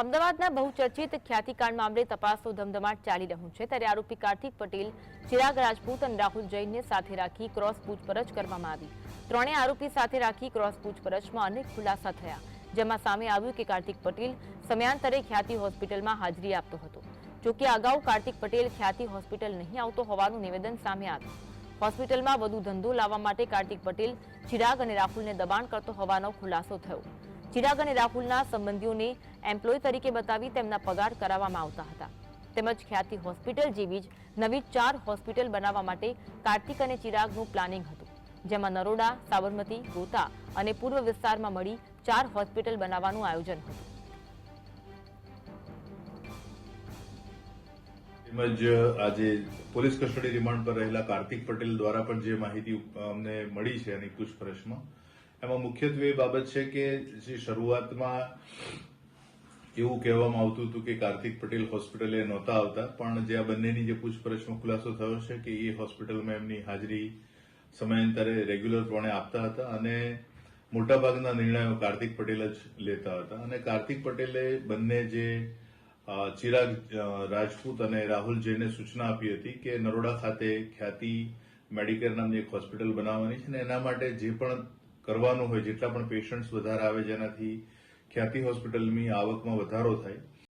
અમદાવાદના બહુચર્ચિત ખ્યાતિકાંડ મામલે તપાસનો ધમધમાટ ચાલી રહ્યું છે. ત્યારે આરોપી કાર્તિક પટેલ, ચિરાગ રાજપૂત અને રાહુલ જૈનને સાથે રાખી ક્રોસ પૂછપરછ કરવામાં આવી. ત્રણેય આરોપી સાથે રાખી ક્રોસ પૂછપરછમાં અનેક ખુલાસા થયા, જેમાં સામે આવ્યું કે કાર્તિક પટેલ સમયાંતરે ખ્યાતિ હોસ્પિટલમાં હાજરી આપતો હતો. જોકે અગાઉ કાર્તિક પટેલ ખ્યાતિ હોસ્પિટલ નહીં આવતો હોવાનું નિવેદન સામે આવ્યું. હોસ્પિટલમાં વધુ ધંધો લાવવા માટે કાર્તિક પટેલ, ચિરાગ અને રાહુલને દબાણ કરતો હોવાનો ખુલાસો થયો. ચિરાગ અને રાહુલના સંબંધીઓને એમ્પ્લોય તરીકે બતાવી તેમના પગાર કરાવવામાં આવતા હતા. તેમજ ખ્યાતિ હોસ્પિટલ જેવી જ નવી ચાર હોસ્પિટલ બનાવવા માટે કાર્તિક અને ચિરાગનું પ્લાનિંગ હતું. જેમાં નરોડા, સાબરમતી, ગોતા અને પૂર્વ વિસ્તારમાં મળી ચાર હોસ્પિટલ બનાવવાનું આયોજન હતું. તેમજ આજે પોલીસ કસ્ટડી રિમાન્ડ પર રહેલા કાર્તિક પટેલ દ્વારા પણ જે માહિતી અમને મળી છે એની પૂછપરછમાં એમાં મુખ્યત્વે એ બાબત છે કે જે શરૂઆતમાં એવું કહેવામાં આવતું હતું કે કાર્તિક પટેલ હોસ્પિટલે નહોતા આવતા, પણ જે આ બંનેની જે પૂછપરછનો ખુલાસો થયો છે કે એ હોસ્પિટલમાં એમની હાજરી સમયાંતરે રેગ્યુલર પ્રમાણે આપતા હતા અને મોટાભાગના નિર્ણયો કાર્તિક પટેલ જ લેતા હતા. અને કાર્તિક પટેલે બંને જે ચિરાગ રાજપૂત અને રાહુલ જૈને સૂચના આપી હતી કે નરોડા ખાતે ખ્યાતિ મેડિકેર નામની એક હોસ્પિટલ બનાવવાની છે અને એના માટે જે પણ કરવાનું હોય જેટલા પણ પેશન્ટ્સ વધારે આવે જેનાથી ખ્યાતિ હોસ્પિટલની આવકમાં વધારો થાય